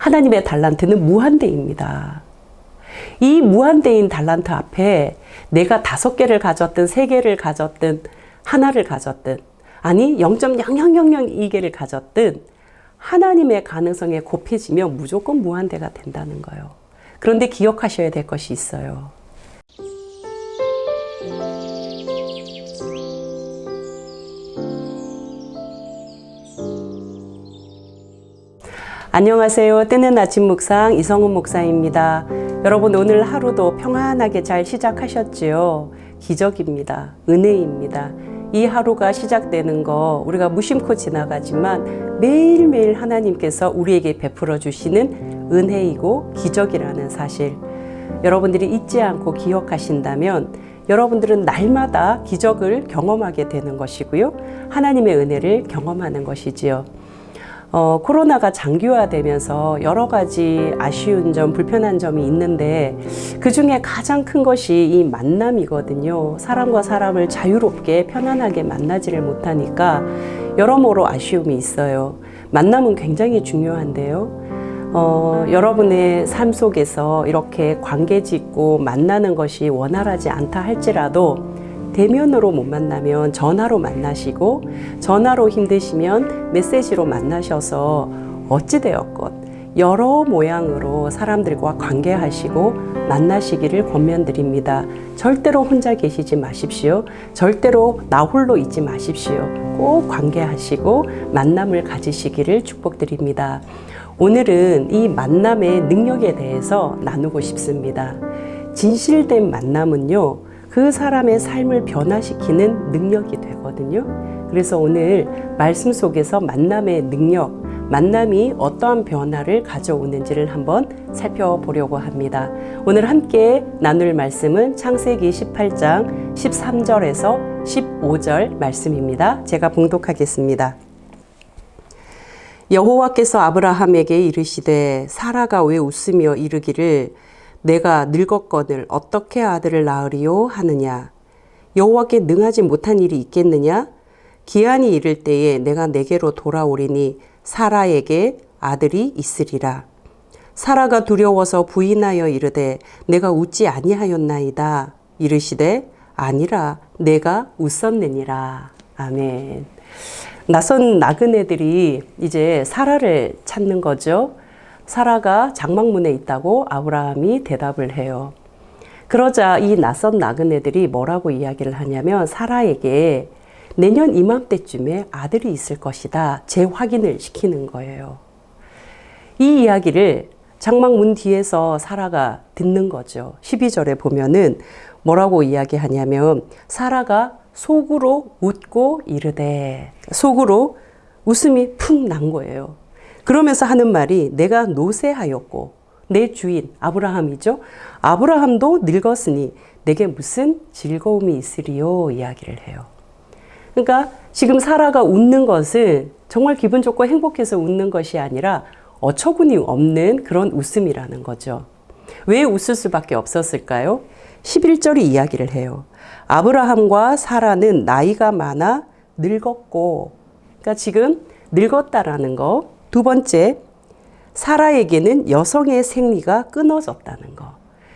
하나님의 달란트는 무한대입니다. 이 무한대인 달란트 앞에 내가 다섯 개를 가졌든 세 개를 가졌든 하나를 가졌든 아니 0.0002개를 가졌든 하나님의 가능성에 곱해지면 무조건 무한대가 된다는 거예요. 그런데 기억하셔야 될 것이 있어요. 안녕하세요. 뜨는 아침 묵상 이성훈 목사입니다. 여러분 오늘 하루도 평안하게 잘 시작하셨지요? 기적입니다. 은혜입니다. 이 하루가 시작되는 거 우리가 무심코 지나가지만 매일매일 하나님께서 우리에게 베풀어 주시는 은혜이고 기적이라는 사실. 여러분들이 잊지 않고 기억하신다면 여러분들은 날마다 기적을 경험하게 되는 것이고요. 하나님의 은혜를 경험하는 것이지요. 어, 코로나가 장기화되면서 여러 가지 아쉬운 점, 불편한 점이 있는데 그 중에 가장 큰 것이 이 만남이거든요. 사람과 사람을 자유롭게 편안하게 만나지를 못하니까 여러모로 아쉬움이 있어요. 만남은 굉장히 중요한데요. 어, 여러분의 삶 속에서 이렇게 관계 짓고 만나는 것이 원활하지 않다 할지라도 대면으로 못 만나면 전화로 만나시고 전화로 힘드시면 메시지로 만나셔서 어찌되었건 여러 모양으로 사람들과 관계하시고 만나시기를 권면드립니다. 절대로 혼자 계시지 마십시오. 절대로 나 홀로 있지 마십시오. 꼭 관계하시고 만남을 가지시기를 축복드립니다. 오늘은 이 만남의 능력에 대해서 나누고 싶습니다. 진실된 만남은요, 그 사람의 삶을 변화시키는 능력이 되거든요. 그래서 오늘 말씀 속에서 만남의 능력, 만남이 어떠한 변화를 가져오는지를 한번 살펴보려고 합니다. 오늘 함께 나눌 말씀은 창세기 18장 13절에서 15절 말씀입니다. 제가 봉독하겠습니다. 여호와께서 아브라함에게 이르시되 사라가 왜 웃으며 이르기를 내가 늙었거늘 어떻게 아들을 낳으리요? 하느냐? 여호와께 능하지 못한 일이 있겠느냐? 기한이 이를 때에 내가 내게로 돌아오리니 사라에게 아들이 있으리라. 사라가 두려워서 부인하여 이르되 내가 웃지 아니하였나이다. 이르시되 아니라 내가 웃었느니라. 아멘. 낯선 나그네들이 이제 사라를 찾는 거죠. 사라가 장막문에 있다고 아브라함이 대답을 해요. 그러자 이 낯선 나그네들이 뭐라고 이야기를 하냐면 사라에게 내년 이맘때쯤에 아들이 있을 것이다. 재확인을 시키는 거예요. 이 이야기를 장막문 뒤에서 사라가 듣는 거죠. 12절에 보면은 뭐라고 이야기하냐면 사라가 속으로 웃고 이르되 속으로 웃음이 푹 난 거예요. 그러면서 하는 말이 내가 노쇠하였고 내 주인 아브라함이죠. 아브라함도 늙었으니 내게 무슨 즐거움이 있으리요 이야기를 해요. 그러니까 지금 사라가 웃는 것은 정말 기분 좋고 행복해서 웃는 것이 아니라 어처구니 없는 그런 웃음이라는 거죠. 왜 웃을 수밖에 없었을까요? 11절이 이야기를 해요. 아브라함과 사라는 나이가 많아 늙었고, 그러니까 지금 늙었다라는 거. 두 번째, 사라에게는 여성의 생리가 끊어졌다는 거.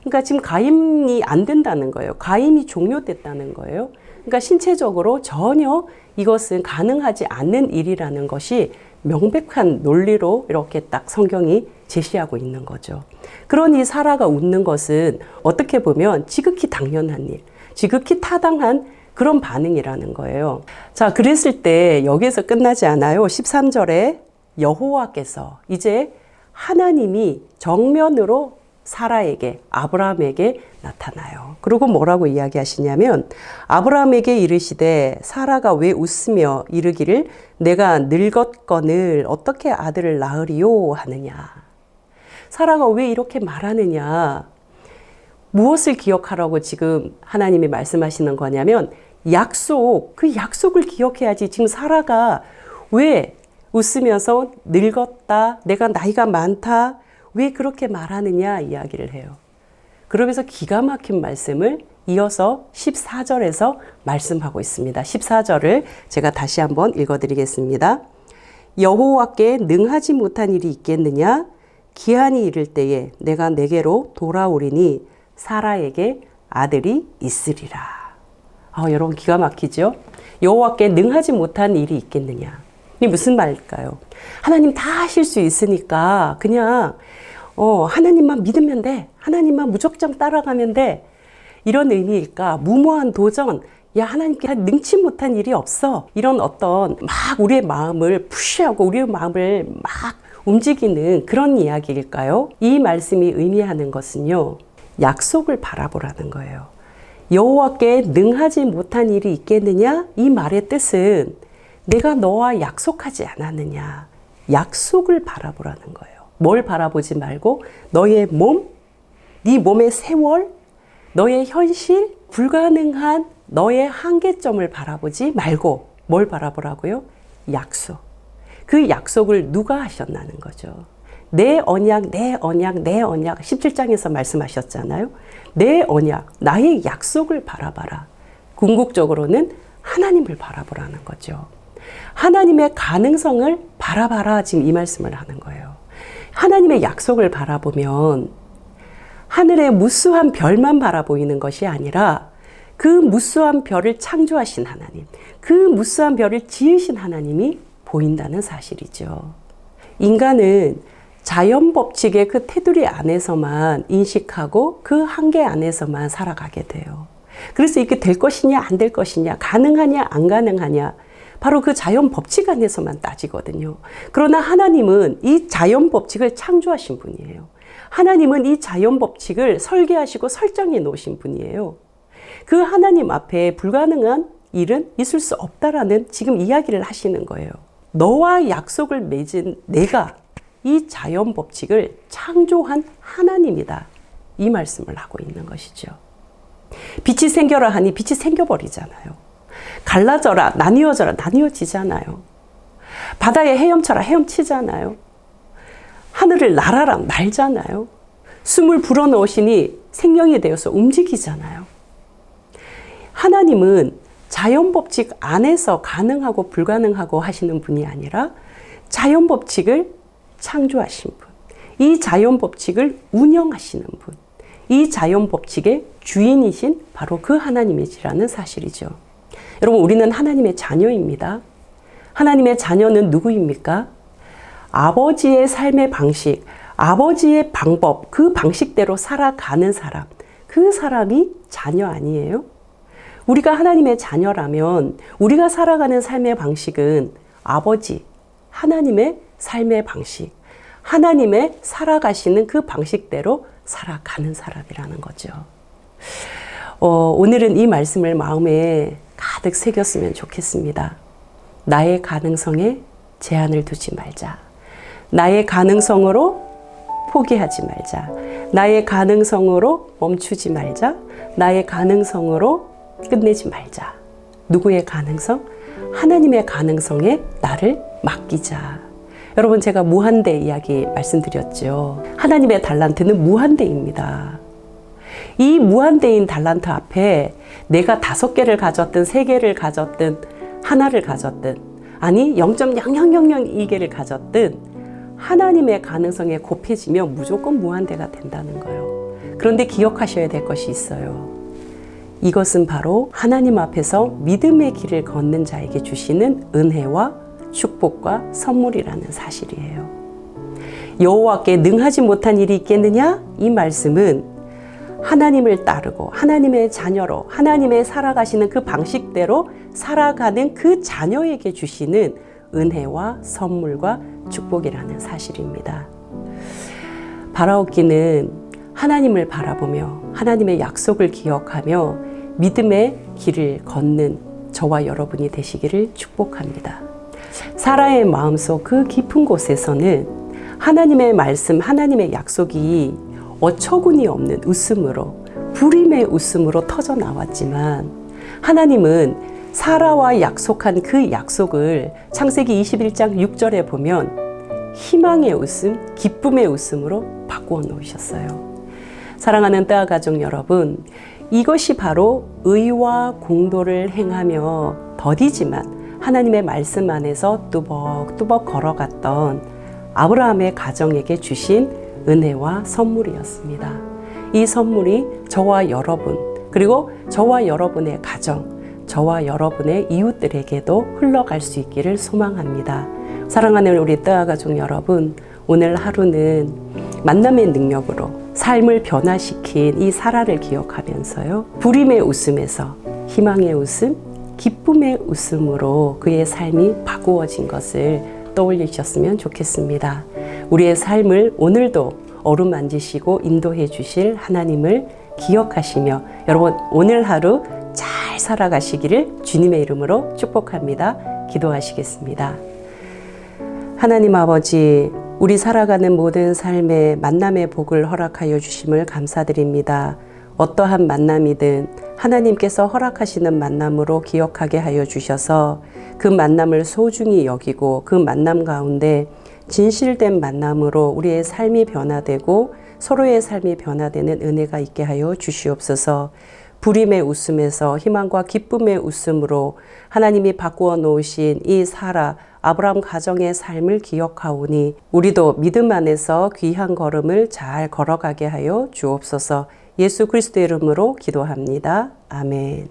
그러니까 지금 가임이 안 된다는 거예요. 가임이 종료됐다는 거예요. 그러니까 신체적으로 전혀 이것은 가능하지 않는 일이라는 것이 명백한 논리로 이렇게 딱 성경이 제시하고 있는 거죠. 그러니 사라가 웃는 것은 어떻게 보면 지극히 당연한 일, 지극히 타당한 그런 반응이라는 거예요. 자, 그랬을 때 여기에서 끝나지 않아요. 13절에 여호와께서 이제 하나님이 정면으로 사라에게 아브라함에게 나타나요. 그리고 뭐라고 이야기하시냐면 아브라함에게 이르시되 사라가 왜 웃으며 이르기를 내가 늙었거늘 어떻게 아들을 낳으리요 하느냐. 사라가 왜 이렇게 말하느냐. 무엇을 기억하라고 지금 하나님이 말씀하시는 거냐면 약속, 그 약속을 기억해야지. 지금 사라가 왜 웃으면서 늙었다, 내가 나이가 많다, 왜 그렇게 말하느냐 이야기를 해요. 그러면서 기가 막힌 말씀을 이어서 14절에서 말씀하고 있습니다. 14절을 제가 다시 한번 읽어드리겠습니다. 여호와께 능하지 못한 일이 있겠느냐? 기한이 이를 때에 내가 내게로 돌아오리니 사라에게 아들이 있으리라. 아, 여러분 기가 막히죠? 여호와께 능하지 못한 일이 있겠느냐? 이게 무슨 말일까요? 하나님 다 하실 수 있으니까 그냥 어, 하나님만 믿으면 돼. 하나님만 무작정 따라가면 돼. 이런 의미일까? 무모한 도전. 야, 하나님께 능치 못한 일이 없어. 이런 어떤 막 우리의 마음을 푸시하고 우리의 마음을 막 움직이는 그런 이야기일까요? 이 말씀이 의미하는 것은요. 약속을 바라보라는 거예요. 여호와께 능하지 못한 일이 있겠느냐? 이 말의 뜻은 내가 너와 약속하지 않았느냐? 약속을 바라보라는 거예요. 뭘 바라보지 말고 너의 몸, 네 몸의 세월, 너의 현실, 불가능한 너의 한계점을 바라보지 말고 뭘 바라보라고요? 약속. 그 약속을 누가 하셨나는 거죠. 내 언약, 내 언약, 내 언약. 17장에서 말씀하셨잖아요. 내 언약, 나의 약속을 바라봐라. 궁극적으로는 하나님을 바라보라는 거죠. 하나님의 가능성을 바라봐라. 지금 이 말씀을 하는 거예요. 하나님의 약속을 바라보면 하늘의 무수한 별만 바라보이는 것이 아니라 그 무수한 별을 창조하신 하나님, 그 무수한 별을 지으신 하나님이 보인다는 사실이죠. 인간은 자연 법칙의 그 테두리 안에서만 인식하고 그 한계 안에서만 살아가게 돼요. 그래서 이게 될 것이냐, 안 될 것이냐, 가능하냐, 안 가능하냐, 바로 그 자연 법칙 안에서만 따지거든요. 그러나 하나님은 이 자연 법칙을 창조하신 분이에요. 하나님은 이 자연 법칙을 설계하시고 설정해 놓으신 분이에요. 그 하나님 앞에 불가능한 일은 있을 수 없다라는 지금 이야기를 하시는 거예요. 너와 약속을 맺은 내가 이 자연 법칙을 창조한 하나님이다. 이 말씀을 하고 있는 것이죠. 빛이 생겨라 하니 빛이 생겨버리잖아요. 갈라져라, 나뉘어져라, 나뉘어지잖아요. 바다에 헤엄쳐라, 헤엄치잖아요. 하늘을 날아라, 날잖아요. 숨을 불어넣으시니 생명이 되어서 움직이잖아요. 하나님은 자연 법칙 안에서 가능하고 불가능하고 하시는 분이 아니라 자연 법칙을 창조하신 분. 이 자연 법칙을 운영하시는 분. 이 자연 법칙의 주인이신 바로 그 하나님이시라는 사실이죠. 여러분, 우리는 하나님의 자녀입니다. 하나님의 자녀는 누구입니까? 아버지의 삶의 방식, 아버지의 방법, 그 방식대로 살아가는 사람, 그 사람이 자녀 아니에요? 우리가 하나님의 자녀라면 우리가 살아가는 삶의 방식은 아버지, 하나님의 삶의 방식, 하나님의 살아가시는 그 방식대로 살아가는 사람이라는 거죠. 어, 오늘은 이 말씀을 마음에 가득 새겼으면 좋겠습니다. 나의 가능성에 제한을 두지 말자. 나의 가능성으로 포기하지 말자. 나의 가능성으로 멈추지 말자. 나의 가능성으로 끝내지 말자. 누구의 가능성? 하나님의 가능성에 나를 맡기자. 여러분, 제가 무한대 이야기 말씀드렸죠. 하나님의 달란트는 무한대입니다. 이 무한대인 달란트 앞에 내가 다섯 개를 가졌든 세 개를 가졌든 하나를 가졌든 아니 0.0002개를 가졌든 하나님의 가능성에 곱해지면 무조건 무한대가 된다는 거예요. 그런데 기억하셔야 될 것이 있어요. 이것은 바로 하나님 앞에서 믿음의 길을 걷는 자에게 주시는 은혜와 축복과 선물이라는 사실이에요. 여호와께 능하지 못한 일이 있겠느냐? 이 말씀은 하나님을 따르고 하나님의 자녀로 하나님의 살아가시는 그 방식대로 살아가는 그 자녀에게 주시는 은혜와 선물과 축복이라는 사실입니다. 바라옵기는 하나님을 바라보며 하나님의 약속을 기억하며 믿음의 길을 걷는 저와 여러분이 되시기를 축복합니다. 사라의 마음속 그 깊은 곳에서는 하나님의 말씀, 하나님의 약속이 어처구니 없는 웃음으로, 불임의 웃음으로 터져 나왔지만 하나님은 사라와 약속한 그 약속을 창세기 21장 6절에 보면 희망의 웃음, 기쁨의 웃음으로 바꾸어 놓으셨어요. 사랑하는 따 가족 여러분, 이것이 바로 의와 공도를 행하며 더디지만 하나님의 말씀 안에서 뚜벅뚜벅 걸어갔던 아브라함의 가정에게 주신 은혜와 선물이었습니다. 이 선물이 저와 여러분, 그리고 저와 여러분의 가정, 저와 여러분의 이웃들에게도 흘러갈 수 있기를 소망합니다. 사랑하는 우리 뜨아 가족 여러분, 오늘 하루는 만남의 능력으로 삶을 변화시킨 이 사라를 기억하면서요. 불임의 웃음에서 희망의 웃음, 기쁨의 웃음으로 그의 삶이 바꾸어진 것을 떠올리셨으면 좋겠습니다. 우리의 삶을 오늘도 어루만지시고 인도해 주실 하나님을 기억하시며 여러분 오늘 하루 잘 살아가시기를 주님의 이름으로 축복합니다. 기도하시겠습니다. 하나님 아버지, 우리 살아가는 모든 삶에 만남의 복을 허락하여 주심을 감사드립니다. 어떠한 만남이든 하나님께서 허락하시는 만남으로 기억하게 하여 주셔서 그 만남을 소중히 여기고 그 만남 가운데 진실된 만남으로 우리의 삶이 변화되고 서로의 삶이 변화되는 은혜가 있게 하여 주시옵소서. 불임의 웃음에서 희망과 기쁨의 웃음으로 하나님이 바꾸어 놓으신 이 사라 아브라함 가정의 삶을 기억하오니 우리도 믿음 안에서 귀한 걸음을 잘 걸어가게 하여 주옵소서. 예수 그리스도의 이름으로 기도합니다. 아멘.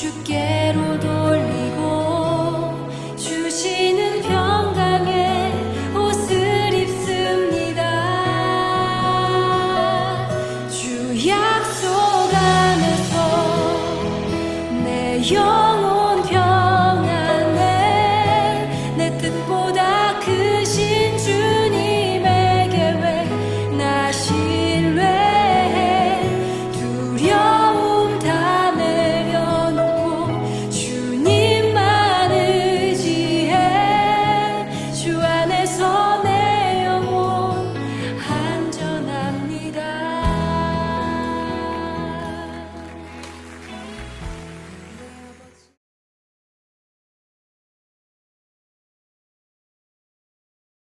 주께